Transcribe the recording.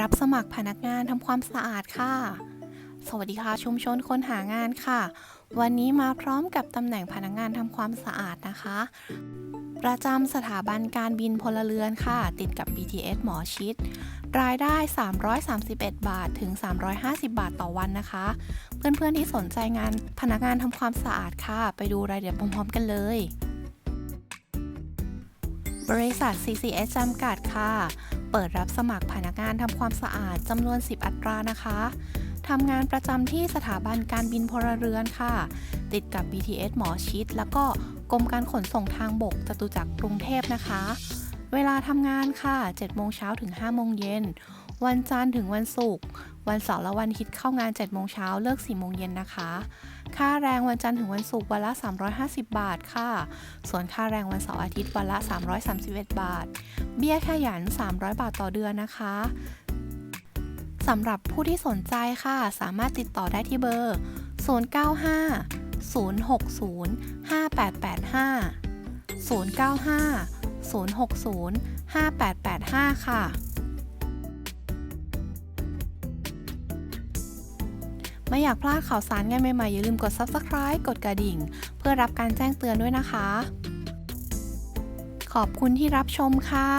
รับสมัครพนักงานทำความสะอาดค่ะ สวัสดีค่ะ ชุมชนคนหางานค่ะ วันนี้มาพร้อมกับตำแหน่งพนักงานทำความสะอาดนะคะ ประจำสถาบันการบินพลเรือนค่ะ ติดกับ BTS หมอชิด รายได้ 331 บาทถึง 350 บาทต่อวันนะคะ เพื่อนๆที่สนใจงานพนักงานทำความสะอาดค่ะ ไปดูรายละเอียดพร้อมๆกันเลยบริษัท CCS จำกัดค่ะ เปิดรับสมัครพนักงานทำความสะอาดจำนวน 10 อัตรานะคะทำงานประจำที่สถาบันการบินพลเรือนค่ะ ติดกับ BTS หมอชิด แล้วก็กรมการขนส่งทางบกจตุจักรกรุงเทพนะคะ เวลาทำงานค่ะ7โมงเช้าถึง5โมงเย็น วันจันทร์ถึงวันศุกร์ วันเสาร์และวันอาทิตย์เข้างาน7โมงเช้าเลิก4โมงเย็นนะคะ ค่าแรงวันจันทร์ถึงวันศุกร์วันละ 350 บาทค่ะ ส่วนค่าแรงวันเสาร์อาทิตย์วันละ 331 บาท เบี้ยขยัน 300 บาทต่อเดือนนะคะสำหรับผู้ที่สนใจค่ะ สามารถติดต่อได้ที่เบอร์ 095 060 5885 095 060 5885 ค่ะ ไม่อยากพลาดข่าวสารงานใหม่ๆ อย่าลืมกด Subscribe กดกระดิ่ง เพื่อรับการแจ้งเตือนด้วยนะคะ ขอบคุณที่รับชมค่ะ